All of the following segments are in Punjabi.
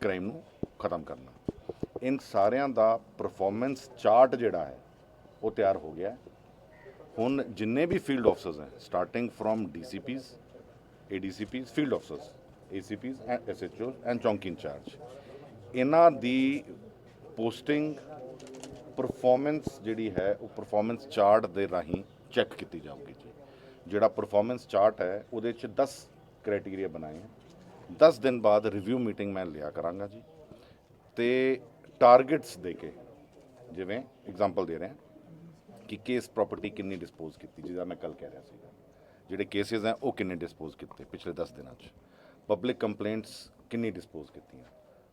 ਕ੍ਰਾਈਮ ਨੂੰ ਖਤਮ ਕਰਨਾ। ਇਨ ਸਾਰਿਆਂ ਦਾ ਪਰਫਾਰਮੈਂਸ ਚਾਰਟ ਜਿਹੜਾ ਹੈ, ਉਹ ਤਿਆਰ ਹੋ ਗਿਆ ਹੁਣ ਜਿੰਨੇ ਵੀ ਫੀਲਡ ਆਫਸਰਸ ਹੈ starting from DCPs ADCPs field officers ACPs and SHOs and ਚੌਂਕੀ ਇੰਚਾਰਜ ਇਹਨਾਂ ਦੀ ਪੋਸਟਿੰਗ ਪਰਫਾਰਮੈਂਸ ਜਿਹੜੀ ਹੈ, ਉਹ ਪਰਫਾਰਮੈਂਸ ਚਾਰਟ ਦੇ ਰਾਹੀਂ ਚੈੱਕ ਕੀਤੀ ਜਾਊਗੀ ਜੀ। ਜਿਹੜਾ ਪਰਫਾਰਮੈਂਸ ਚਾਰਟ ਹੈ, ਉਹਦੇ 'ਚ 10 ਕ੍ਰਾਈਟੇਰੀਆ ਬਣਾਏ ਹੈ। 10 ਦਿਨ ਬਾਅਦ ਰਿਵਿਊ ਮੀਟਿੰਗ ਮੈਂ ਲਿਆ ਕਰਾਂਗਾ ਜੀ। ਤੇ ਟਾਰਗੇਟਸ ਦੇ ਕੇ, ਜਿਵੇਂ ਐਗਜ਼ਾਮਪਲ ਦੇ ਰਹੇ ਹਾਂ ਕਿ ਕੇਸ ਪ੍ਰਾਪਰਟੀ ਕਿੰਨੀ ਡਿਸਪੋਜ਼ ਕੀਤੀ, ਜਿਹਦਾ ਮੈਂ ਕੱਲ ਕਹਿ ਰਿਹਾ ਸੀਗਾ। ਜਿਹੜੇ ਕੇਸਿਸ ਹੈ, ਉਹ ਕਿੰਨੇ ਡਿਸਪੋਜ਼ ਕੀਤੇ ਪਿਛਲੇ 10 ਦਿਨਾਂ 'ਚ। ਪਬਲਿਕ ਕੰਪਲੇਂਟਸ ਕਿੰਨੀ ਡਿਸਪੋਜ਼ ਕੀਤੀਆਂ।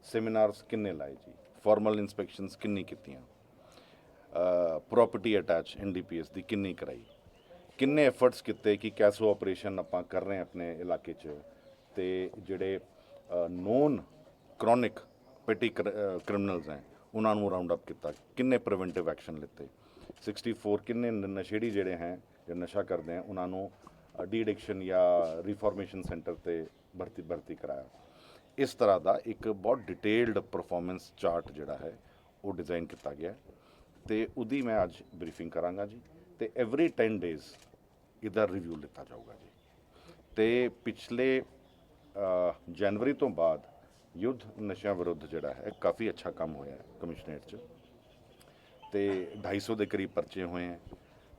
ਸੈਮੀਨਾਰਸ ਕਿੰਨੇ ਲਾਏ ਜੀ। ਫਾਰਮਲ ਇਨਸਪੈਕਸ਼ਨਸ ਕਿੰਨੀ ਕੀਤੀਆਂ। ਪ੍ਰਾਪਰਟੀ ਅਟੈਚ ਐਨਡੀਪੀਐਸ ਦੀ ਕਿੰਨੀ ਕਰਾਈ। ਕਿੰਨੇ ਐਫਰਟਸ ਕੀਤੇ ਕਿ ਕੈਸੋ ਆਪਰੇਸ਼ਨ ਆਪਾਂ ਕਰ ਰਹੇ ਆਪਣੇ ਇਲਾਕੇ 'ਚ। ਤੇ ਜਿਹੜੇ ਨੋਨ ਕ੍ਰੋਨਿਕ ਪੈਟੀ ਕ੍ਰਿਮੀਨਲਸ ਹੈ, ਉਹਨਾਂ ਨੂੰ ਰਾਉਂਡ ਅਪ ਕੀਤਾ। ਕਿੰਨੇ ਪ੍ਰੀਵੈਂਟਿਵ ਐਕਸ਼ਨ ਲਿੱਤੇ? 64 ਕਿੰਨੇ ਨਸ਼ੇੜੀ ਜਿਹੜੇ ਹੈ ਜਿਹੜੇ ਨਸ਼ਾ ਕਰਦੇ ਹੈ, ਉਹਨਾਂ ਨੂੰ ਡੀ ਐਡਿਕਸ਼ਨ ਜਾਂ ਰੀਫਾਰਮੇਸ਼ਨ ਸੈਂਟਰ ਤੇ ਭਰਤੀ ਭਰਤੀ ਕਰਾਇਆ। ਇਸ ਤਰ੍ਹਾਂ ਦਾ ਇੱਕ ਬਹੁਤ ਡਿਟੇਲਡ ਪਰਫਾਰਮੈਂਸ ਚਾਰਟ ਜਿਹੜਾ ਹੈ, ਉਹ ਡਿਜ਼ਾਈਨ ਕੀਤਾ ਗਿਆ ਹੈ। ਤੇ ਉਹਦੀ ਮੈਂ ਅੱਜ ਬਰੀਫਿੰਗ ਕਰਾਂਗਾ ਜੀ। ਤੇ ਐਵਰੀ 10 ਡੇਜ਼ ਇਹਦਾ ਰਿਵਿਊ ਲਿੱਤਾ ਜਾਊਗਾ ਜੀ। ਤੇ ਪਿਛਲੇ ਜਨਵਰੀ ਤੋਂ ਬਾਅਦ ਯੁੱਧ ਨਸ਼ਿਆਂ ਵਿਰੁੱਧ ਜਿਹੜਾ ਹੈ, ਕਾਫੀ ਅੱਛਾ ਕੰਮ ਹੋਇਆ ਹੈ ਕਮਿਸ਼ਨਰੇਟ 'ਚ। ਤੇ 250 ਦੇ ਕਰੀਬ ਪਰਚੇ ਹੋਏ ਹੈ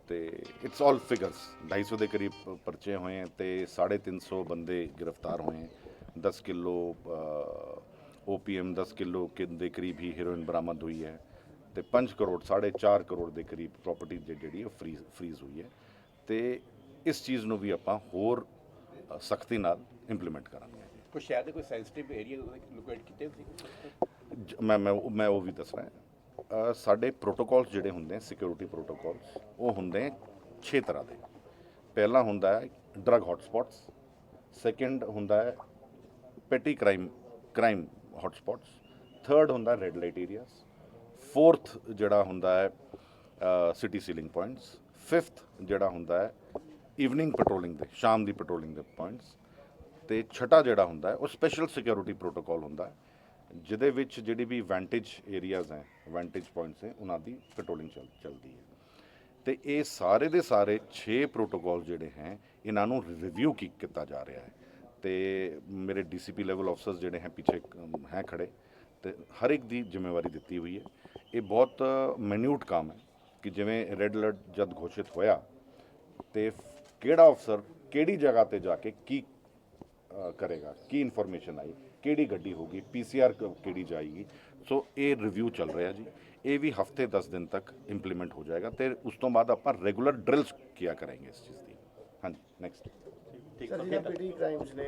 ਤੇ ਇਟਸ ਆਲ ਫਿਗਰਸ 250 ਦੇ ਕਰੀਬ ਪਰਚੇ ਹੋਏ ਹੈ ਤੇ 350 ਬੰਦੇ ਗ੍ਰਿਫਤਾਰ ਹੋਏ ਹੈ। 10 ਕਿਲੋ ਓਪੀਐਮ 10 ਕਿਲੋ ਕੇ, ਦੇ ਕਰੀਬ ਹੀ ਹੀਰੋਇਨ ਬਰਾਮਦ ਹੋਈ ਹੈ ਤੇ 5 ਕਰੋੜ 4.5 ਕਰੋੜ ਦੇ ਕਰੀਬ ਪ੍ਰਾਪਰਟੀ ਜਿਹੜੀ ਉਹ ਫਰੀਜ਼ ਫਰੀਜ਼ ਹੋਈ ਹੈ। ਤੇ ਇਸ ਚੀਜ਼ ਨੂੰ ਵੀ ਆਪਾਂ ਹੋਰ ਸਖਤੀ ਨਾਲ ਇੰਪਲੀਮੈਂਟ ਕਰਾਂਗੇ। ਕੋਈ ਸ਼ਹਿਰ ਦੇ ਕੋਈ ਸੈਂਸਿਟਿਵ ਏਰੀਆ ਲੋਕੇਟ ਕੀਤੇ ਜ- ਮੈਂ ਮੈਂ ਉਹ- ਮੈਂ ਉਹ ਵੀ ਦੱਸ ਰਿਹਾ। ਅ, ਸਾਡੇ ਪ੍ਰੋਟੋਕਾਲਸ ਜਿਹੜੇ ਹੁੰਦੇ ਆ ਸਿਕਿਉਰਿਟੀ ਪ੍ਰੋਟੋਕਾਲਸ ਉਹ ਹੁੰਦੇ ਆ 6 ਤਰ੍ਹਾਂ ਦੇ। ਪਹਿਲਾ ਹੁੰਦਾ ਹੈ ਡਰਗ ਹੌਟਸਪੌਟਸ ਸੈਕੰਡ ਹੁੰਦਾ ਹੈ petty crime crime hotspots third ਹੁੰਦਾ ਰੈੱਡ ਲਾਈਟ ਏਰੀਆਸ ਫੋਰਥ ਜਿਹੜਾ ਹੁੰਦਾ ਹੈ ਸਿਟੀ ਸੀਲਿੰਗ ਪੁਆਇੰਟਸ ਫਿਫਥ ਜਿਹੜਾ ਹੁੰਦਾ ਹੈ ਈਵਨਿੰਗ ਪੈਟਰੋਲਿੰਗ ਦੇ ਸ਼ਾਮ ਦੀ ਪੈਟਰੋਲਿੰਗ ਦੇ ਪੁਆਇੰਟਸ ਤੇ ਛਟਾ ਜਿਹੜਾ ਹੁੰਦਾ ਹੈ, ਉਹ ਸਪੈਸ਼ਲ ਸਿਕਿਉਰਿਟੀ ਪ੍ਰੋਟੋਕਾਲ ਹੁੰਦਾ ਹੈ, ਜਿਹਦੇ ਵਿੱਚ ਜਿਹੜੀ ਵੀ ਵੈਂਟੇਜ ਏਰੀਆਜ਼ ਹੈ ਵੈਂਟੇਜ ਪੁਆਇੰਟਸ ਹੈ, ਉਹਨਾਂ ਦੀ ਪੈਟਰੋਲਿੰਗ ਚੱਲ, ਚੱਲਦੀ ਹੈ। ਤੇ ਇਹ ਸਾਰੇ ਦੇ ਸਾਰੇ 6 ਪ੍ਰੋਟੋਕਾਲ ਜਿਹੜੇ ਹੈ, ਇਹਨਾਂ ਨੂੰ ਰਿਵਿਊ ਕੀਤਾ ਜਾ ਰਿਹਾ ਹੈ। ਤੇ ਮੇਰੇ ਡੀਸੀਪੀ ਲੈਵਲ ਅਫਸਰਸ ਜਿਹੜੇ ਹੈ, ਪਿੱਛੇ ਹੈ ਖੜੇ, ਤੇ ਹਰ ਇੱਕ ਦੀ ਜ਼ਿੰਮੇਵਾਰੀ ਦਿੱਤੀ ਹੋਈ ਹੈ। ਇਹ ਬਹੁਤ ਮਿਨਿਊਟ ਕੰਮ ਹੈ ਕਿ ਜਿਵੇਂ ਰੈੱਡ ਅਲਰਟ ਜਦ ਘੋਸ਼ਿਤ ਹੋਇਆ, ਤੇ ਕਿਹੜਾ ਅਫਸਰ ਕਿਹੜੀ ਜਗ੍ਹਾ ਤੇ ਜਾ ਕੇ ਕੀ ਅ, ਕਰੇਗਾ ਕੀ ਇਨਫੋਰਮੇਸ਼ਨ ਆਈ ਕਿਹੜੀ ਗੱਡੀ ਹੋਗੀ ਪੀਸੀਆਰ ਕਿਹੜੀ ਜਾਏਗੀ ਸੋ ਇਹ ਰਿਵਿਊ ਚੱਲ ਰਿਹਾ ਜੀ ਇਹ ਵੀ ਹਫ਼ਤੇ 10 ਦਿਨ ਤੱਕ ਇੰਪਲੀਮੈਂਟ ਹੋ ਜਾਏਗਾ ਤੇ ਉਸ ਤੋਂ ਬਾਅਦ ਆਪਾਂ ਰੈਗੂਲਰ ਡਰਿਲਸ ਕੀਆ ਕਰਾਂਗੇ ਇਸ ਚੀਜ਼ ਦੀ ਹਾਂਜੀ ਨੈਕਸਟ ਸਰ ਜਿਹੜਾ ਪੀਟੀ ਕ੍ਰਾਈਮਸ ਨੇ